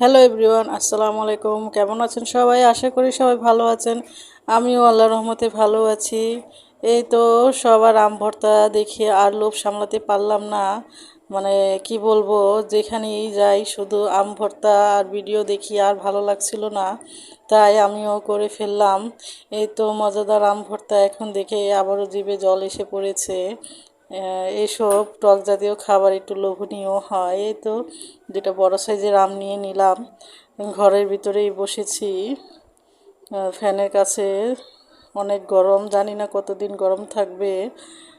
Hello everyone আসসালামু আলাইকুম কেমন আছেন সবাই? আশা করি সবাই ভালো আছেন। আমিও আল্লাহ রহমতে ভালো আছি। এই তো সবার আম ভর্তা দেখে আর লোভ সামলাতে পারলাম না। মানে কি বলব, যেখানেই যাই শুধু আম ভর্তা আর ভিডিও দেখি আর ভালো লাগছিল না। তাই আমিও করে ফেললাম। এই তো মজাদার আম ভর্তা এখন দেখে আবারও জিভে জল এসে পড়েছে। আহ, এইসব টক জাতীয় খাবার একটু লোভনীয় হয়। এই তো যেটা বড় সাইজের আম নিয়ে নিলাম। ঘরের ভিতরেই বসেছি। ফ্যানের কাছে অনেক গরম জানি না কতদিন গরম থাকবে।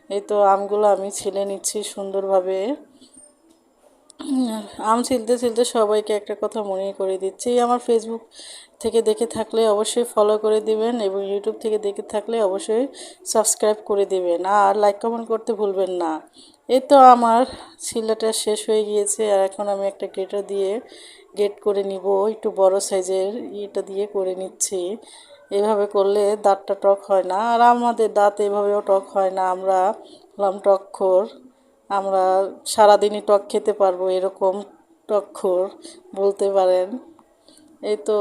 এই তো আমগুলো আমি ছিলে নিচ্ছি সুন্দরভাবে। আম ছিলতে ছিলতে সবাইকে একটা কথা মনে করে দিচ্ছি। আমার ফেসবুক থেকে দেখে থাকলে অবশ্যই ফলো করে দিবেন এবং ইউটিউব থেকে দেখে থাকলে অবশ্যই সাবস্ক্রাইব করে দিবেন। আর লাইক কমেন্ট করতে ভুলবেন না। এই তো আমার ছিলাটা শেষ হয়ে গিয়েছে আর এখন আমি একটা গেটার দিয়ে গেট করে নিব। একটু বড় সাইজের ইটা দিয়ে করে নিচ্ছি। এভাবে করলে দাঁতটা টক হয় না। আর আমাদের দাঁত এভাবেও টক হয় না। আমরা হলাম টকখোর আমরা সারাদিনই টক খেতে পারব, এরকম টকখোর বলতে পারেন। এই তো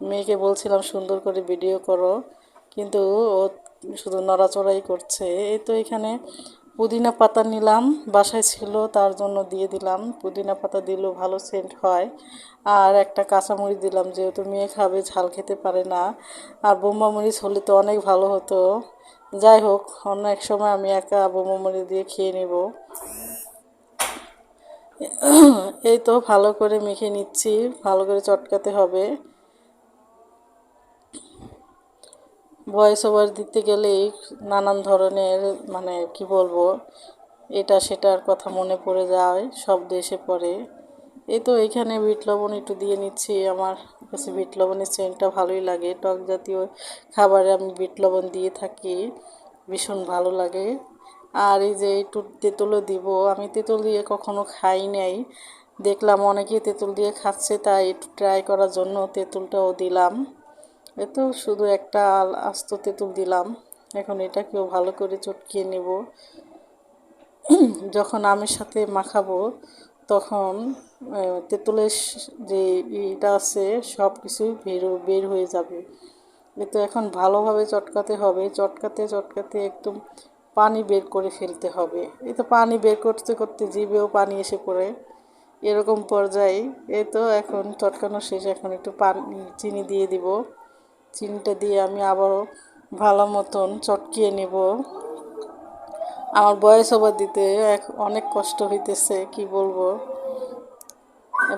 মেয়েকে বলছিলাম, সুন্দর করে ভিডিও করো। কিন্তু ও শুধু নড়াচড়াই করছে। এই তো এখানে পুদিনা পাতা নিলাম, বাসায় ছিল, তার জন্য দিয়ে দিলাম। পুদিনা পাতা দিলেও ভালো সেন্ট হয়। আর একটা কাঁচামরিচ দিলাম, যেহেতু মেয়ে খাবে, ঝাল খেতে পারে না। আর বোম্বা মরিচ হলে তো অনেক ভালো হতো। যাই হোক অন্য এক সময় আমি একা বোম্বা মরিচ দিয়ে খেয়ে নেব। এই তো ভালো করে মেখে নিচ্ছি, ভালো করে চটকাতে হবে। ভয়েস ওভার দিতে গেলেই নানান ধরনের মানে কি বলব, এটা সেটার কথা মনে পড়ে যায়, শব্দ এসে পড়ে। এই তো এখানে বিট লবণ একটু দিয়ে নিচ্ছি। আমার কাছে বিট লবণের সেন্টটা ভালোই লাগে। টক জাতীয় খাবারে আমি বিট লবণ দিয়ে থাকি। ভীষণ ভালো লাগে। আর এই যে একটু তেঁতুলও দিব। আমি তেঁতুল দিয়ে কখনো খাই নাই। দেখলাম অনেকেই তেঁতুল দিয়ে খাচ্ছে, তাই একটু ট্রাই করার জন্য তেঁতুলটাও দিলাম। এ তো শুধু একটা আস্ত তেঁতুল দিলাম। এখন এটাকেও ভালো করে চটকিয়ে নেব। যখন আমের সাথে মাখাবো তখন তেঁতুলের যে ইটা আছে সব কিছুই বের বের হয়ে যাবে। কিন্তু এখন ভালোভাবে চটকাতে হবে। চটকাতে চটকাতে একদম পানি বের করে ফেলতে হবে। এই তো পানি বের করতে করতে জিভেও পানি এসে পড়ে। এরকম পর্যায়ে এই তো এখন চটকানো শেষ। এখন একটু পানি, চিনি দিয়ে দিব। চিনিটা দিয়ে আমি আবারও ভালো মতন চটকিয়ে নেব। আমার বয়স ওভার দিতে অনেক কষ্ট হইতেছে, কি বলব?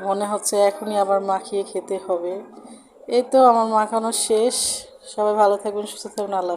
মনে হচ্ছে এখনই আবার মাখিয়ে খেতে হবে। এই তো আমার মাখানো শেষ। সবাই ভালো থাকবেন সুস্থ থাকবেন আল্লাহ